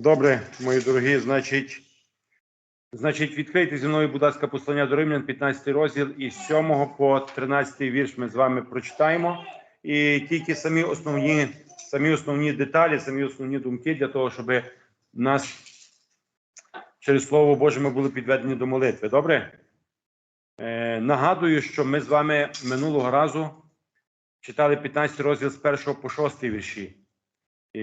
Добре, мої дорогі, значить, значить, відкрийте зі мною, будь ласка, послання до Римлян, 15 розділ, і з 7 по 13 вірш ми з вами прочитаємо. І тільки самі основні, самі основні деталі, самі основні думки для того, щоб нас через Слово Боже ми були підведені до молитви. Добре? Е, нагадую, що ми з вами минулого разу читали 15 розділ з 1 по 6 вірші. І,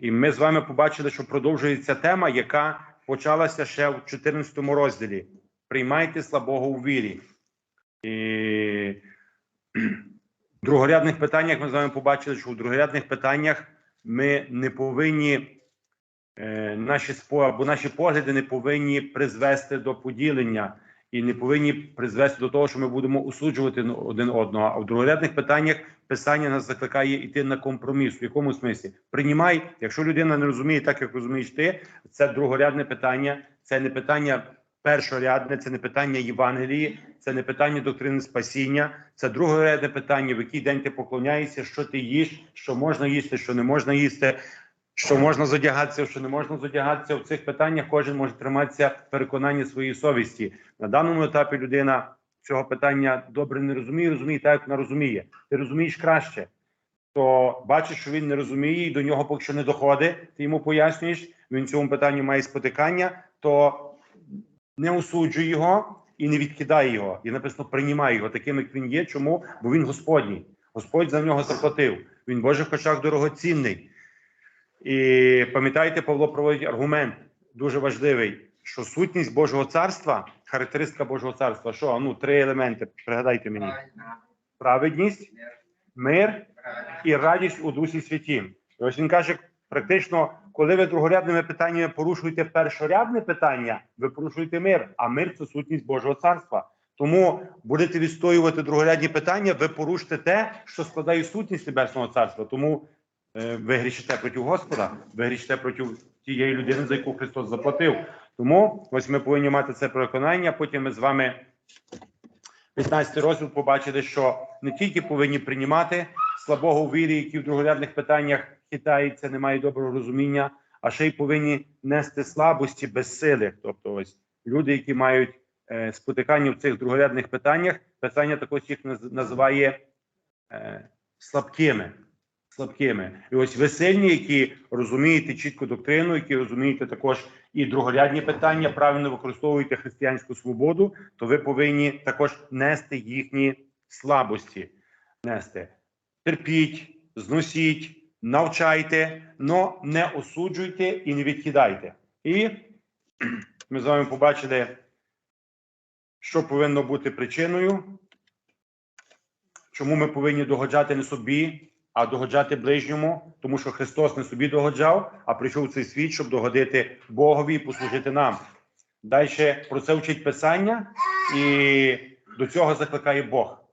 і ми з вами побачили, що продовжується тема, яка почалася ще в 14 розділі. Приймайте слабого у вірі. І в другорядних питаннях ми з вами побачили, що в другорядних питаннях ми не повинні е, наші спо або наші погляди не повинні призвести до поділення і не повинні призвести до того, що ми будемо осуджувати один одного. А в другорядних питаннях писання нас закликає йти на компроміс. В якому смислі? Приймай, якщо людина не розуміє, так як розумієш ти, це другорядне питання, це не питання першорядне, це не питання Євангелії, це не питання доктрини спасіння, це другорядне питання, в який день ти поклоняєшся, що ти їш, що можна їсти, що не можна їсти. Що можна зодягатися, що не можна зодягатися в цих питаннях, кожен може триматися переконання своєї совісті. На даному етапі людина цього питання добре не розуміє, розуміє так, як вона розуміє. Ти розумієш краще, то бачиш, що він не розуміє, і до нього поки що не доходить. Ти йому пояснюєш, він цьому питанні має спотикання, то не осуджуй його і не відкидай його. І написано, приймай його таким, як він є. Чому? Бо він Господній. Господь за нього заплатив. Він в Божих очах дорогоцінний. І пам'ятаєте, Павло проводить аргумент дуже важливий, що сутність Божого царства, характеристика Божого царства, що ну три елементи. Пригадайте мені: праведність, мир і радість у Дусі Святі. І ось він каже: практично, коли ви другорядними питаннями порушуєте першорядне питання, ви порушуєте мир, а мир це сутність Божого царства. Тому будете відстоювати другорядні питання, ви порушите те, що складає сутність Небесного Царства. Тому ви грішите проти Господа, ви грішите проти тієї людини, за яку Христос заплатив. Тому ось ми повинні мати це переконання. Потім ми з вами 15 розділ побачили, що не тільки повинні приймати слабого вірі, які в другорядних питаннях хитається, не має доброго розуміння, а ще й повинні нести слабості безсилих. Тобто, ось люди, які мають е, спотикання в цих другорядних питаннях, писання також їх називає е, слабкими. Слабкими. І ось ви сильні, які розумієте чітко доктрину, які розумієте також і другорядні питання, правильно використовуєте християнську свободу, то ви повинні також нести їхні слабості. Нести. Терпіть, зносіть, навчайте, но не осуджуйте і не відкидайте. І ми з вами побачили, що повинно бути причиною, чому ми повинні догоджати не собі, а догоджати ближньому, тому що Христос не собі догоджав, а прийшов в цей світ, щоб догодити Богові і послужити нам. Далі про це вчить Писання, і до цього закликає Бог.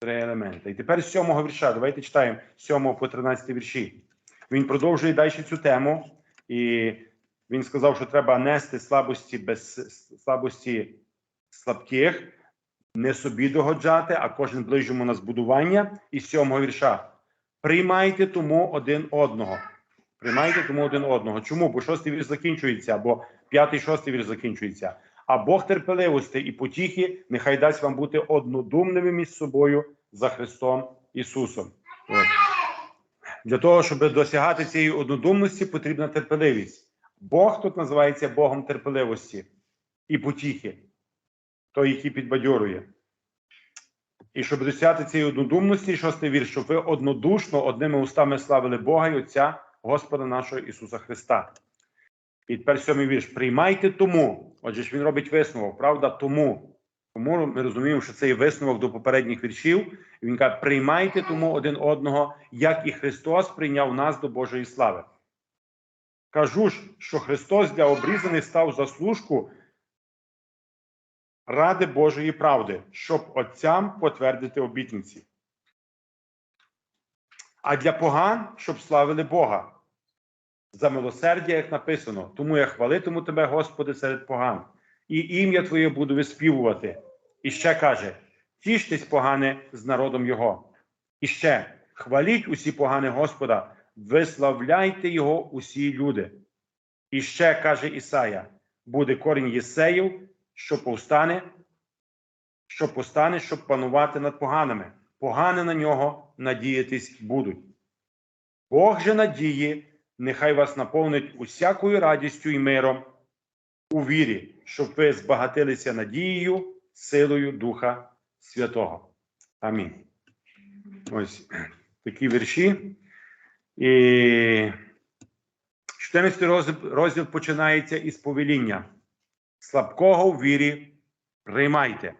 Три елементи. І тепер з сьомого вірша. Давайте читаємо з 7 по 13 вірші. Він продовжує далі цю тему, і він сказав, що треба нести слабості без слабості слабких, не собі догоджати, а кожен ближньому на збудування. І з сьомого вірша. Приймайте тому один одного. Приймайте тому один одного. Чому? Бо шостий вірш закінчується, або п'ятий, шостий вірш закінчується. А Бог терпеливості і потіхи нехай дасть вам бути однодумними між собою за Христом Ісусом. От. Для того, щоб досягати цієї однодумності, потрібна терпеливість. Бог тут називається Богом терпеливості і потіхи, той, який підбадьорює. І щоб досягти цієї однодумності, шостий вірш, щоб ви однодушно одними устами славили Бога і Отця Господа нашого Ісуса Христа. І тепер сьомий вірш. Приймайте тому. Отже ж він робить висновок, правда? Тому. Тому ми розуміємо, що це є висновок до попередніх віршів. Він каже: приймайте тому один одного, як і Христос прийняв нас до Божої слави. Кажу ж, що Христос для обрізаних став заслужку ради Божої правди, щоб отцям потвердити обітниці. А для поган, щоб славили Бога. За милосердя, як написано, тому я хвалитиму тебе, Господи, серед поган, і ім'я Твоє буду виспівувати. І ще каже: тіштесь, погане, з народом Його. І ще хваліть усі погани Господа, виславляйте Його усі люди. І ще каже Ісая: буде корінь Єсеїв, що повстане, що постане, щоб панувати над поганими. Погани на нього надіятись будуть. Бог же надії, нехай вас наповнить усякою радістю і миром у вірі, щоб ви збагатилися надією, силою Духа Святого. Амінь. Ось такі вірші. І 14 розділ, розділ починається із повеління. Слабкого в вірі приймайте.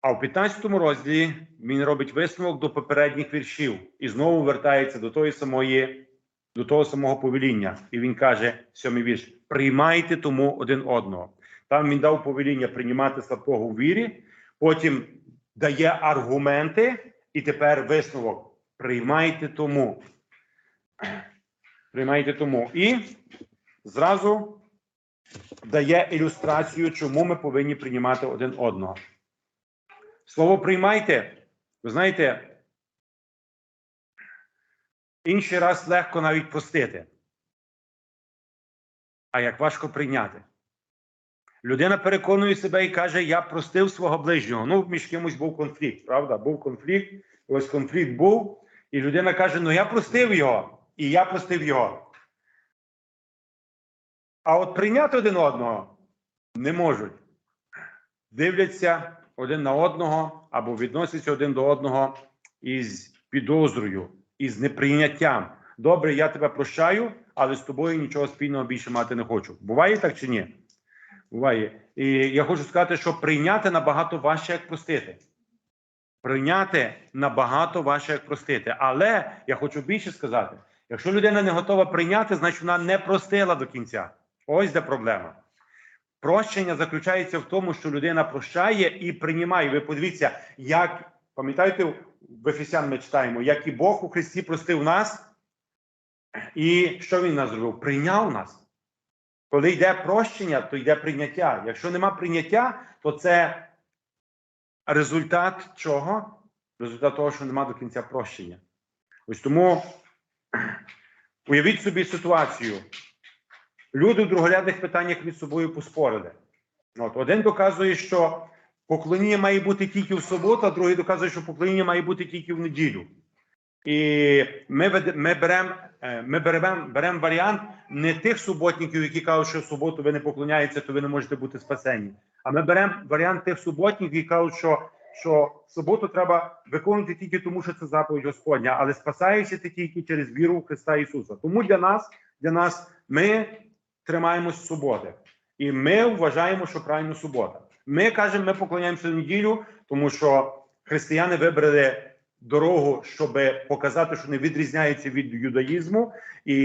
А в 15 розділі він робить висновок до попередніх віршів і знову вертається до тої самої, до того самого повеління. І він каже, сьомий вірш: приймайте тому один одного. Там він дав повеління приймати слабкого в вірі, потім дає аргументи, і тепер висновок. Приймайте тому. Приймайте тому. І зразу дає ілюстрацію, чому ми повинні приймати один одного. Слово приймайте, ви знаєте, інший раз легко навіть простити. А як важко прийняти. Людина переконує себе і каже: Я простив свого ближнього. Ну, між кимось був конфлікт, правда? Був конфлікт, ось конфлікт був, і людина каже: Ну, я простив його, і я простив його. А от прийняти один одного не можуть. Дивляться один на одного або відносяться один до одного із підозрою, із неприйняттям. Добре, я тебе прощаю, але з тобою нічого спільного більше мати не хочу. Буває так чи ні? Буває. І я хочу сказати, що прийняти набагато важче, як простити. Прийняти набагато важче, як простити. Але я хочу більше сказати: якщо людина не готова прийняти, значить вона не простила до кінця. Ось де проблема. Прощення заключається в тому, що людина прощає і приймає. Ви подивіться, як пам'ятаєте, в Ефесян ми читаємо, як і Бог у Христі простив нас, і що він нас зробив? Прийняв нас. Коли йде прощення, то йде прийняття. Якщо нема прийняття, то це результат чого? Результат того, що нема до кінця прощення. Ось тому уявіть собі ситуацію. Люди в другорядних питаннях між собою поспорили. От, один доказує, що поклоніння має бути тільки в суботу, а другий доказує, що поклоніння має бути тільки в неділю. І ми, ми беремо е, ми берем, берем варіант не тих суботників, які кажуть, що в суботу ви не поклоняєтеся, то ви не можете бути спасені. А ми беремо варіант тих суботників, які кажуть, що, що суботу треба виконувати тільки тому, що це заповідь Господня, але спасаєшся ти тільки через віру в Христа Ісуса. Тому для нас, для нас ми тримаємось суботи. І ми вважаємо, що правильно субота. Ми кажемо, ми поклоняємося неділю, тому що християни вибрали дорогу, щоб показати, що не відрізняється від юдаїзму, і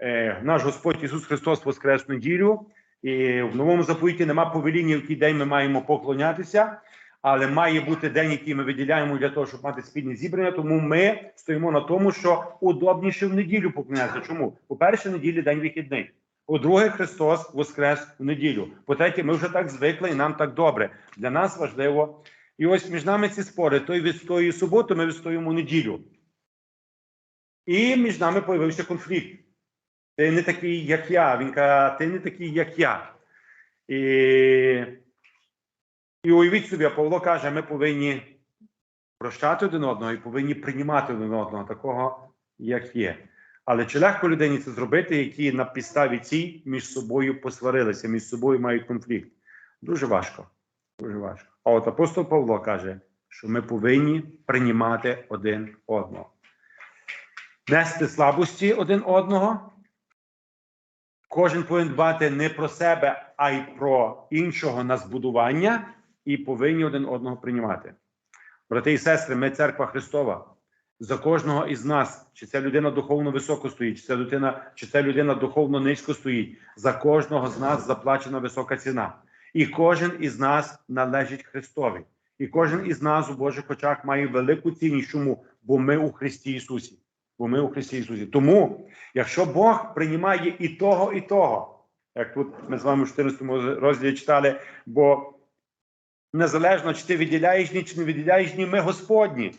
е, наш Господь Ісус Христос воскрес неділю. І в новому заповіті нема повеління, в який день ми маємо поклонятися, але має бути день, який ми виділяємо для того, щоб мати спільне зібрання. Тому ми стоїмо на тому, що удобніше в неділю поклонятися. Чому? По-перше, неділі день вихідний. По-друге, Христос воскрес в неділю. По-третє, ми вже так звикли, і нам так добре. Для нас важливо. І ось між нами ці спори: той відстоює суботу, ми відстоюємо неділю. І між нами появився конфлікт. Ти не такий, як я. Він каже, ти не такий, як я. І, і уявіть собі, Павло каже, ми повинні прощати один одного і повинні приймати один одного такого, як є. Але чи легко людині це зробити, які на підставі цій між собою посварилися, між собою мають конфлікт? Дуже важко. Дуже важко. А от апостол Павло каже, що ми повинні приймати один одного, нести слабості один одного. Кожен повинен дбати не про себе, а й про іншого на збудування, і повинні один одного приймати. Брати і сестри, ми церква Христова. За кожного із нас, чи ця людина духовно високо стоїть, чи ця людина, чи ця людина духовно низько стоїть. За кожного з нас заплачена висока ціна. І кожен із нас належить Христові. І кожен із нас у Божих очах має велику цінність. Чому? Бо ми у Христі Ісусі. Бо ми у Христі Ісусі. Тому, якщо Бог приймає і того, і того, як тут ми з вами в 14 розділі читали, бо незалежно, чи ти відділяєш ні, чи не відділяєш ні, ми Господні.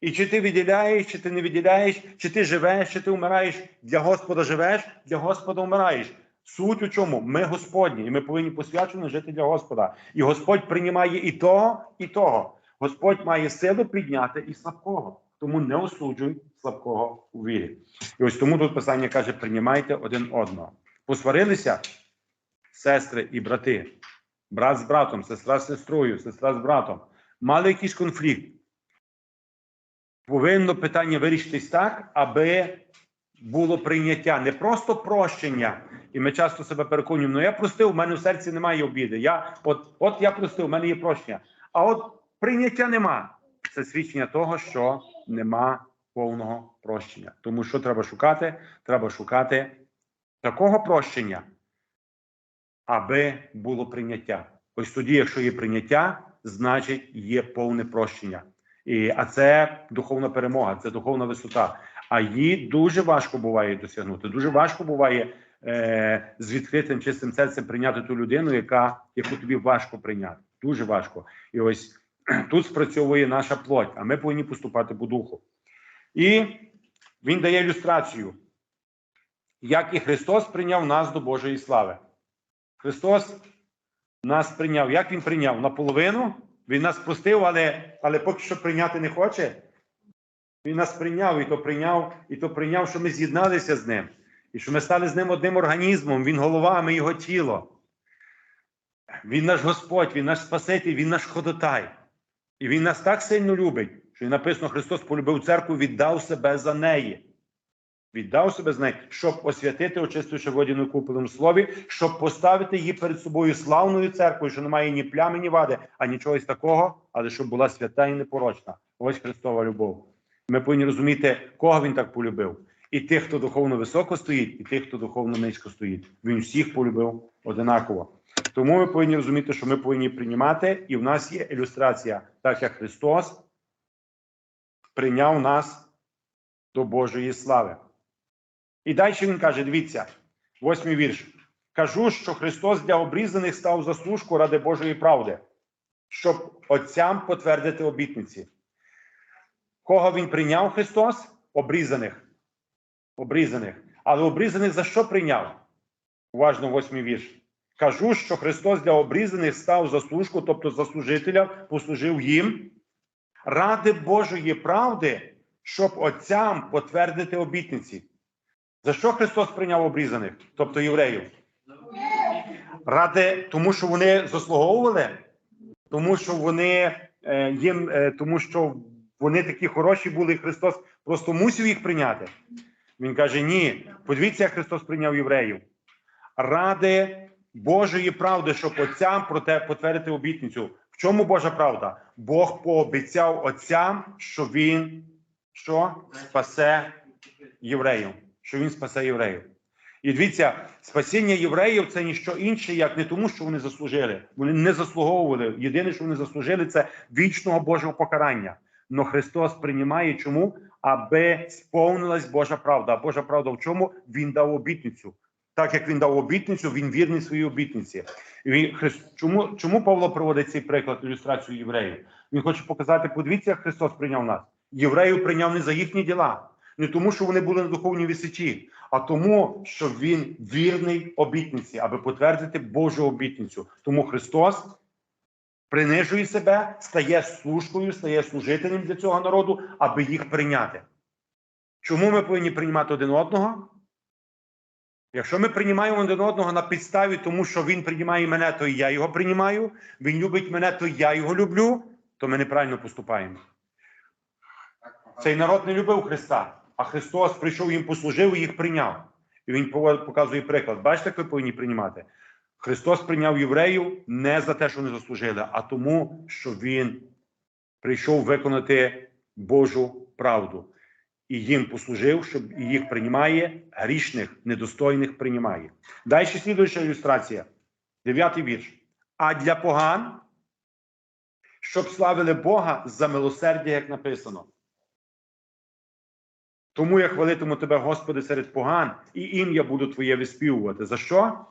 І чи ти відділяєш, чи ти не відділяєш, чи ти живеш, чи ти вмираєш, для Господа живеш, для Господа вмираєш. Суть у чому? Ми Господні, і ми повинні посвячено жити для Господа. І Господь приймає і того, і того. Господь має силу підняти і слабкого. Тому не осуджуй слабкого у вірі. І ось тому тут писання каже: приймайте один одного. Посварилися сестри і брати, брат з братом, сестра з сестрою, сестра з братом. Мали якийсь конфлікт. Повинно питання вирішитись так, аби було прийняття, не просто прощення. І ми часто себе переконуємо, ну я простив, у мене в серці немає обіди. Я, от, от я простив, у мене є прощення. А от прийняття нема. Це свідчення того, що нема повного прощення. Тому що треба шукати? Треба шукати такого прощення, аби було прийняття. Ось тоді, якщо є прийняття, значить є повне прощення. І, а це духовна перемога, це духовна висота. А її дуже важко буває досягнути. Дуже важко буває е, з відкритим чистим серцем прийняти ту людину, яка, яку тобі важко прийняти. Дуже важко. І ось тут спрацьовує наша плоть, а ми повинні поступати по духу. І він дає ілюстрацію, як і Христос прийняв нас до Божої слави. Христос нас прийняв. Як він прийняв? Наполовину. Він нас простив, але, але поки що прийняти не хоче. Він нас прийняв і то прийняв, і то прийняв, що ми з'єдналися з ним, і що ми стали з ним одним організмом. Він голова, ми його тіло. Він наш Господь, Він наш Спаситель, Він наш ходотай. І Він нас так сильно любить, що і написано, Христос полюбив церкву, віддав себе за неї. Віддав себе за неї, щоб освятити, очистивши водяною куполем слові, щоб поставити її перед собою славною церквою, що немає ні плями, ні вади, а нічогось такого, але щоб була свята і непорочна. Ось Христова любов. Ми повинні розуміти, кого він так полюбив. І тих, хто духовно високо стоїть, і тих, хто духовно низько стоїть. Він всіх полюбив одинаково. Тому ми повинні розуміти, що ми повинні приймати, і в нас є ілюстрація, так як Христос прийняв нас до Божої слави. І далі він каже: дивіться, восьмий вірш. Кажу, що Христос для обрізаних став заслужку ради Божої правди, щоб отцям потвердити обітниці. Кого він прийняв Христос? Обрізаних. Обрізаних. Але обрізаних за що прийняв? Уважно восьмий вірш. Кажу, що Христос для обрізаних став заслужку, тобто заслужителя, послужив їм ради Божої правди, щоб отцям потвердити обітниці. За що Христос прийняв обрізаних, тобто євреїв? Ради, тому що вони заслуговували, тому що вони е, їм, е, тому що вони такі хороші були, Христос просто мусив їх прийняти. Він каже: ні, подивіться, як Христос прийняв євреїв. Ради Божої правди, щоб отцям проте потвердити обітницю. В чому Божа правда? Бог пообіцяв отцям, що він що спасе євреїв, що він спасе євреїв. І дивіться, спасіння євреїв це ніщо інше, як не тому, що вони заслужили. Вони не заслуговували. Єдине, що вони заслужили, це вічного Божого покарання. Но Христос приймає чому? Аби сповнилась Божа правда. А Божа правда в чому? Він дав обітницю. Так як він дав обітницю, він вірний своїй обітниці. І чому, чому Павло проводить цей приклад ілюстрацію євреїв? Він хоче показати, подивіться, як Христос прийняв нас. Євреїв прийняв не за їхні діла, не тому, що вони були на духовній височі, а тому, що він вірний обітниці, аби потвердити Божу обітницю. Тому Христос принижує себе, стає служкою, стає служителем для цього народу, аби їх прийняти. Чому ми повинні приймати один одного? Якщо ми приймаємо один одного на підставі, тому що він приймає мене, то і я його приймаю, він любить мене, то я його люблю, то ми неправильно поступаємо. Цей народ не любив Христа, а Христос прийшов їм послужив і їх прийняв. І він показує приклад. Бачите, як ви повинні приймати? Христос прийняв євреїв не за те, що вони заслужили, а тому, що Він прийшов виконати Божу правду. І їм послужив, щоб їх приймає, грішних, недостойних приймає. Далі слідуюча ілюстрація. Дев'ятий вірш. А для поган, щоб славили Бога за милосердя, як написано. Тому я хвалитиму тебе, Господи, серед поган, і ім'я буду Твоє виспівувати. За що?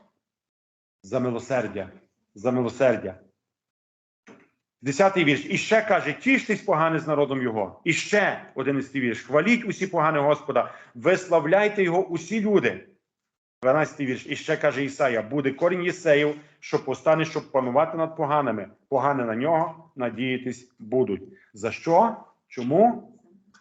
За милосердя. За милосердя. Десятий вірш. І ще каже: тіштесь погане з народом його. І ще одинадцятий вірш. Хваліть усі погане Господа, виславляйте його усі люди. 12 вірш. І ще каже Ісая: буде корінь Єсеїв, що постане, щоб панувати над поганими. Погане на нього надіятись будуть. За що? Чому?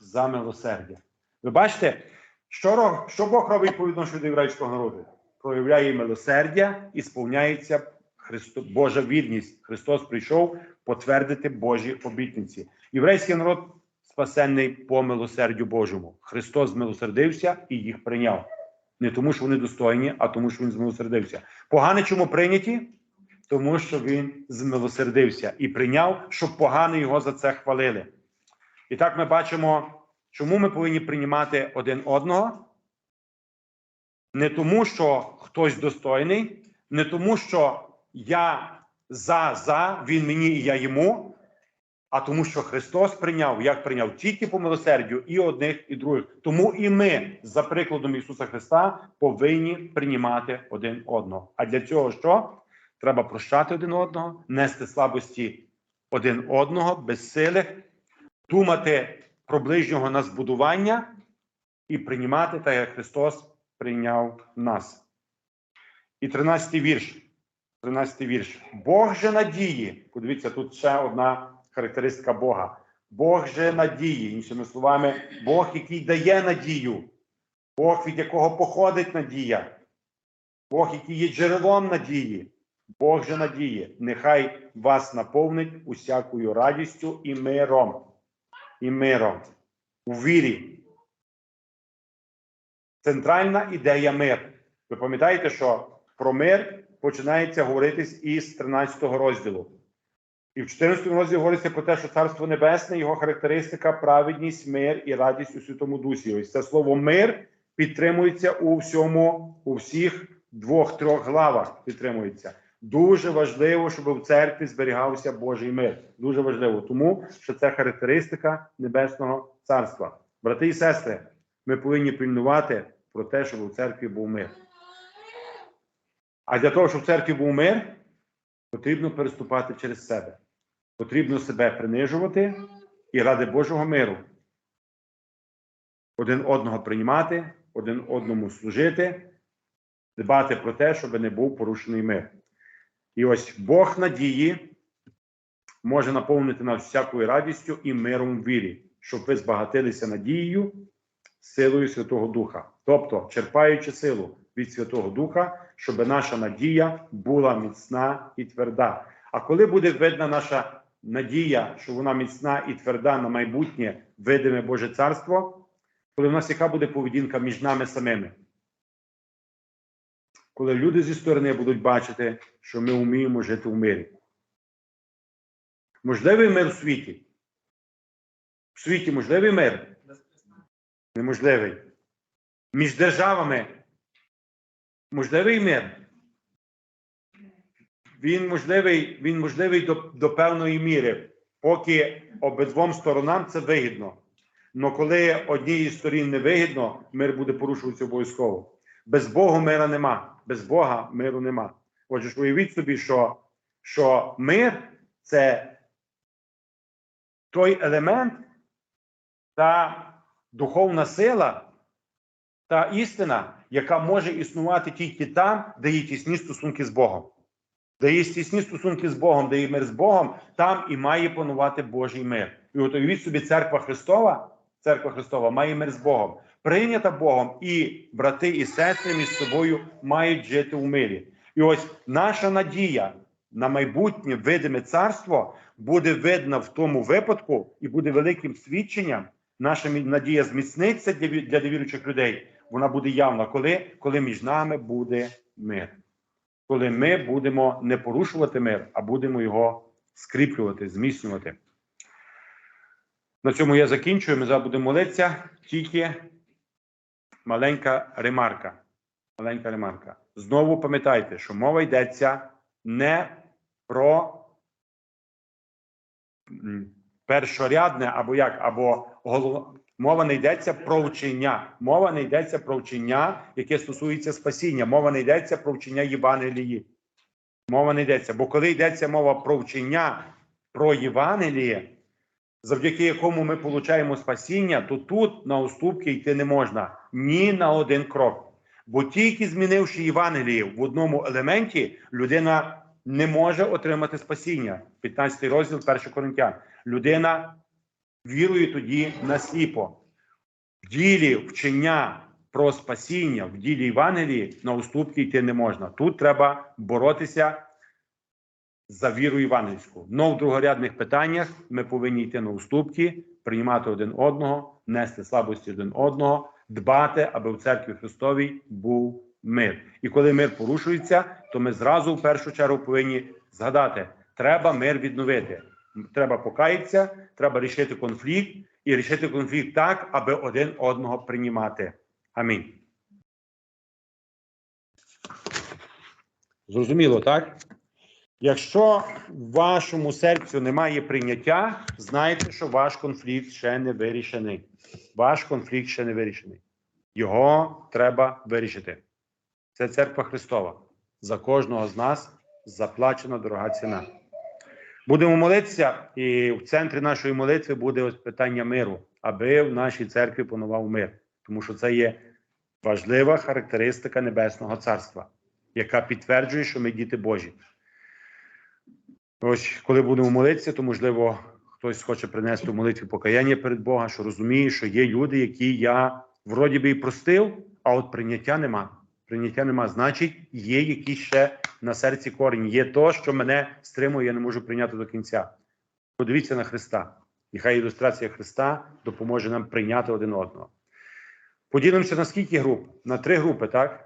За милосердя. Ви бачите, що, що Бог робить по відношенню до єврейського народу? Проявляє милосердя і сповняється Христо, Божа вірність. Христос прийшов потвердити Божі обітниці. Єврейський народ спасенний по милосердю Божому. Христос змилосердився і їх прийняв. Не тому, що вони достойні, а тому, що він змилосердився. Погане чому прийняті? Тому що він змилосердився і прийняв, щоб погане його за це хвалили. І так ми бачимо, чому ми повинні приймати один одного. Не тому, що хтось достойний, не тому, що я за, за, він мені і я йому, а тому, що Христос прийняв, як прийняв тільки по милосердю і одних, і других. Тому і ми, за прикладом Ісуса Христа, повинні приймати один одного. А для цього що? Треба прощати один одного, нести слабості один одного, безсилих, думати про ближнього на збудування і приймати так, як Христос прийняв нас. І 13 вірш. 13 вірш. Бог же надії. Подивіться, тут ще одна характеристика Бога. Бог же надії. Іншими словами, Бог, який дає надію, Бог, від якого походить надія, Бог, який є джерелом надії. Бог же надії. Нехай вас наповнить усякою радістю і миром. І миром. У вірі. Центральна ідея мир. Ви пам'ятаєте, що про мир починається говоритись із 13 розділу. І в 14 розділі говориться про те, що Царство Небесне, його характеристика, праведність, мир і радість у Святому Дусі. Ось це слово мир підтримується у всьому, у всіх двох-трьох главах. Підтримується. Дуже важливо, щоб в церкві зберігався Божий мир. Дуже важливо, тому що це характеристика Небесного Царства. Брати і сестри, ми повинні пильнувати про те, щоб у церкві був мир. А для того, щоб в церкві був мир, потрібно переступати через себе. Потрібно себе принижувати і ради Божого миру. Один одного приймати, один одному служити, дбати про те, щоб не був порушений мир. І ось Бог надії може наповнити нас всякою радістю і миром в вірі, щоб ви збагатилися надією, силою Святого Духа. Тобто, черпаючи силу від Святого Духа, щоб наша надія була міцна і тверда. А коли буде видна наша надія, що вона міцна і тверда на майбутнє видиме Боже Царство, коли в нас яка буде поведінка між нами самими? Коли люди зі сторони будуть бачити, що ми вміємо жити в мирі. Можливий мир в світі? В світі можливий мир? Неможливий. Між державами можливий мир. Він можливий, він можливий до, до певної міри, поки обидвом сторонам це вигідно. Але коли одній із сторін не вигідно, мир буде порушуватися обов'язково. Без Бога мира нема. Без Бога миру нема. Отже, ж уявіть собі, що, що мир це той елемент та духовна сила та істина, яка може існувати тільки там, де є тісні стосунки з Богом. Де є тісні стосунки з Богом, де є мир з Богом, там і має панувати Божий мир. І от уявіть собі, церква Христова, церква Христова має мир з Богом, прийнята Богом, і брати і сестри між собою мають жити у мирі. І ось наша надія на майбутнє видиме царство буде видна в тому випадку і буде великим свідченням. Наша надія зміцниться для, ві- для невіруючих людей. Вона буде явна, коли, коли між нами буде мир. Коли ми будемо не порушувати мир, а будемо його скріплювати, зміцнювати. На цьому я закінчую. Ми зараз будемо молитися. Тільки маленька ремарка. Маленька ремарка. Знову пам'ятайте, що мова йдеться не про першорядне або як, або голов... мова не йдеться про вчення. Мова не йдеться про вчення, яке стосується спасіння. Мова не йдеться про вчення Євангелії. Мова не йдеться. Бо коли йдеться мова про вчення про Євангеліє, завдяки якому ми получаємо спасіння, то тут на уступки йти не можна ні на один крок. Бо тільки змінивши Євангеліє в одному елементі, людина не може отримати спасіння. 15 розділ 1 Коринтян. Людина вірує тоді насліпо. В ділі вчення про спасіння, в ділі Євангелії на уступки йти не можна. Тут треба боротися за віру євангельську. Но в другорядних питаннях ми повинні йти на уступки, приймати один одного, нести слабості один одного, дбати, аби в церкві Христовій був мир. І коли мир порушується, то ми зразу в першу чергу повинні згадати: треба мир відновити. Треба покаятися, треба рішити конфлікт і рішити конфлікт так, аби один одного приймати. Амінь. Зрозуміло, так? Якщо в вашому серцю немає прийняття, знайте, що ваш конфлікт ще не вирішений. Ваш конфлікт ще не вирішений. Його треба вирішити. Це церква Христова. За кожного з нас заплачена дорога ціна. Будемо молитися, і в центрі нашої молитви буде ось питання миру, аби в нашій церкві панував мир, тому що це є важлива характеристика Небесного Царства, яка підтверджує, що ми діти Божі. Ось, коли будемо молитися, то можливо хтось хоче принести в молитві покаяння перед Богом, що розуміє, що є люди, які я вроді би і простив, а от прийняття нема. Прийняття нема. Значить, є якісь ще на серці корінь. Є то, що мене стримує, я не можу прийняти до кінця. Подивіться на Христа. І хай ілюстрація Христа допоможе нам прийняти один одного. Поділимося на скільки груп? На три групи, так?